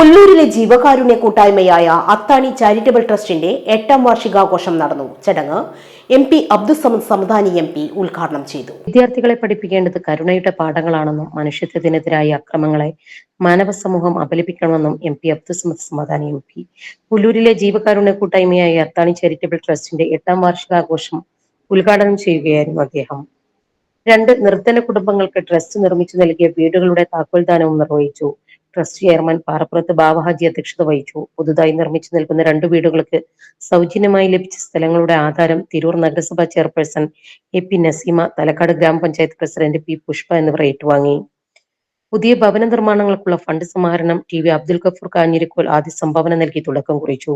പുല്ലൂരിലെ ജീവകാരുണ്യ കൂട്ടായ്മയായ അത്താണി ചാരിറ്റബിൾ ട്രസ്റ്റിന്റെ എട്ടാം വാർഷികാഘോഷം നടന്നു. ചടങ്ങ് M P Abdussamad Samadani M P ഉദ്ഘാടനം ചെയ്തു. വിദ്യാർത്ഥികളെ പഠിപ്പിക്കേണ്ടത് കരുണയുടെ പാഠങ്ങളാണെന്നും മനുഷ്യത്വത്തിനെതിരായ അക്രമങ്ങളെ മാനവ സമൂഹം അപലപിക്കണമെന്നും M P Abdussamad Samadani M P. പുല്ലൂരിലെ ജീവകാരുണ്യ കൂട്ടായ്മയായ അത്താണി ചാരിറ്റബിൾ ട്രസ്റ്റിന്റെ എട്ടാം വാർഷികാഘോഷം ഉദ്ഘാടനം ചെയ്യുകയായിരുന്നു അദ്ദേഹം. രണ്ട് നിർധന കുടുംബങ്ങൾക്ക് ട്രസ്റ്റ് നിർമ്മിച്ചു നൽകിയ വീടുകളുടെ താക്കോൽദാനവും നിർവഹിച്ചു. ട്രസ്റ്റ് ചെയർമാൻ പാറപ്പുറത്ത് ബാബഹാജി അധ്യക്ഷത വഹിച്ചു. പുതുതായി നിർമ്മിച്ചു നിൽക്കുന്ന രണ്ട് വീടുകൾക്ക് സൗജന്യമായി ലഭിച്ച സ്ഥലങ്ങളുടെ ആധാരം തിരൂർ നഗരസഭാ chairperson A P Naseema Thalakkad ഗ്രാമപഞ്ചായത്ത് പ്രസിഡന്റ് പി പുഷ്പ എന്നിവർ ഏറ്റുവാങ്ങി. പുതിയ ഭവന നിർമ്മാണങ്ങൾക്കുള്ള ഫണ്ട് സമാഹരണം ടി വി അബ്ദുൽ ഗഫൂർ കാഞ്ഞിരിക്കോൽ ആദ്യ സംഭാവന നൽകി തുടക്കം കുറിച്ചു.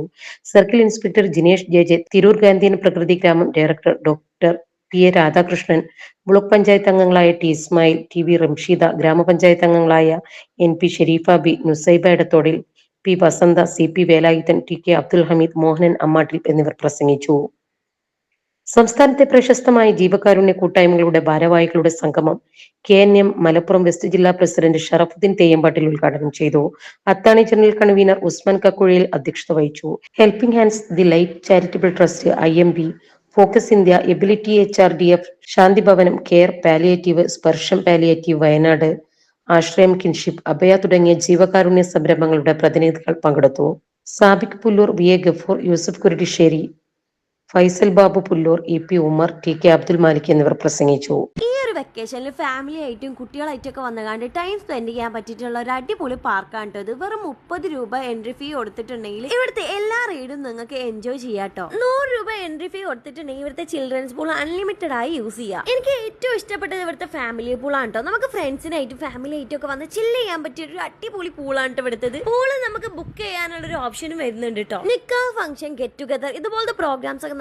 Circle inspector Jinesh J J Tirur Gandhian പ്രകൃതി ഗ്രാമം director doctor P A Radhakrishnan block panchayat അംഗങ്ങളായ T Ismail T V Ramsheeda ഗ്രാമപഞ്ചായത്ത് അംഗങ്ങളായ N P Sherifa B Nusaiba Edathodil P Vasantha C P Velayudhan T K Abdul Hameed Mohanan Ammattil എന്നിവർ പ്രസംഗിച്ചു. സംസ്ഥാനത്തെ പ്രശസ്തമായ ജീവകാരുണ്യ കൂട്ടായ്മകളുടെ ഭാരവാഹികളുടെ സംഗമം K N M Malappuram west ജില്ലാ പ്രസിഡന്റ് ഷറഫുദ്ദീൻ തെയ്യമ്പാട്ടിൽ ഉദ്ഘാടനം ചെയ്തു. അത്താണി ജനറൽ കൺവീനർ ഉസ്മാൻ കക്കുഴിയിൽ അധ്യക്ഷത വഹിച്ചു. Helping hands the light charitable trust I M B focus India ability H R D F Shanthi Bhavanam care palliative Sparsham palliative Wayanad Ashrayam kinship Abhaya തുടങ്ങിയ ജീവകാരുണ്യ സംരംഭങ്ങളുടെ പ്രതിനിധികൾ പങ്കെടുത്തു. Sabik Pullur V A Gafoor Yusuf Kurudisseri Faisal Babu Pullur E P Umar T K Abdul Malik എന്നിവർ പ്രസംഗിച്ചു. ഈ ഒരു വെക്കേഷനിൽ ഫാമിലി ആയിട്ടും കുട്ടികളായിട്ടും ഒക്കെ വന്നുകാണ്ട് ടൈം സ്പെൻഡ് ചെയ്യാൻ പറ്റിയിട്ടുള്ള ഒരു അടിപൊളി പാർക്കാണ് ഇത്. വെറും മുപ്പത് രൂപ എൻട്രി ഫീ കൊടുത്തിട്ടുണ്ടെങ്കിൽ ഇവിടുത്തെ എല്ലാ റൈഡും നിങ്ങൾക്ക് എൻജോയ് ചെയ്യാട്ടോ നൂറ് രൂപ എൻട്രി ഫീ കൊടുത്തിട്ടുണ്ടെങ്കിൽ ഇവിടുത്തെ ചിൽഡ്രൻസ് പൂൾ അൺലിമിറ്റഡ് ആയി യൂസ് ചെയ്യാം. എനിക്ക് ഏറ്റവും ഇഷ്ടപ്പെട്ടത് ഇവിടുത്തെ ഫാമിലി പൂളാണ് കേട്ടോ നമുക്ക് ഫ്രണ്ട്സിനായിട്ടും ഫാമിലി ആയിട്ടും ഒക്കെ വന്ന് ചില്ല് ചെയ്യാൻ പറ്റിയ ഒരു അടിപൊളി പൂളാണ് ഇവിടുത്തത്. പൂൾ നമുക്ക് ബുക്ക് ചെയ്യാനുള്ള ഒരു ഓപ്ഷനും വരുന്നുണ്ട് കേട്ടോ നിക്കാ ഫംഗ്ഷൻ ഗെറ്റ് ടുഗദർ ഇതുപോലത്തെ പ്രോഗ്രാംസ് ഒക്കെ